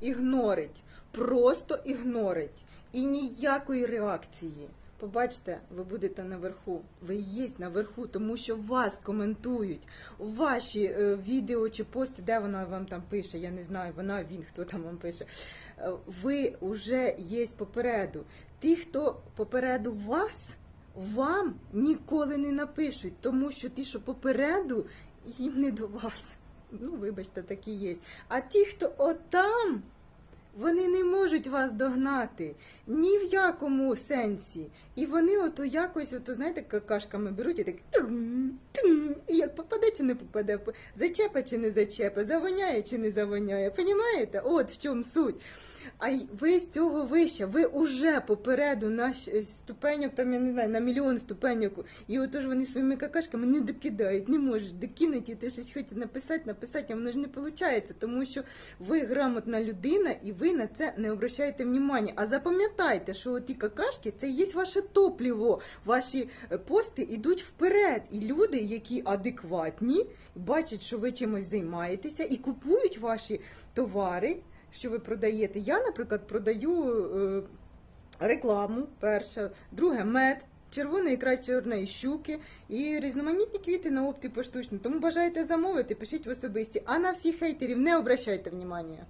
ігнорить, просто ігнорить. І ніякої реакції. Побачите, ви будете наверху. Ви є наверху, тому що вас коментують. Ваші е, відео чи пости, де вона вам там пише, я не знаю, вона, він, хто там вам пише. Е, Ви вже є попереду. Ті, хто попереду вас, вам ніколи не напишуть, тому що ті, що попереду, їм не до вас. Ну, вибачте, такі є. А ті, хто отам, вони не можуть вас догнати ні в якому сенсі. І вони ото якось, ото, знаєте, какашками беруть і так як попаде чи не попаде, зачепе чи не зачепе, завоняє чи не завоняє. Понімаєте? От в чому суть. А ви з цього вище, ви уже попереду на ступеньок, там я не знаю, на мільйон ступеньок. І отож вони своїми какашками не докидають, не можуть докинути, і ти щось хочеш написати, написати, а воно ж не виходить, тому що ви грамотна людина і ви на це не обращаєте внимання. А запам'ятайте, що ті какашки це є ваше топливо. Ваші е, пости йдуть вперед. І люди, які адекватні, бачать, що ви чимось займаєтеся, і купують ваші товари, що ви продаєте. Я, наприклад, продаю е, рекламу, перше, друге мед. Червоної ікра чорної щуки і різноманітні квіти на опті поштучно. Тому бажаєте замовити, пишіть в особисті. А на всіх хейтерів не обращайте внимання.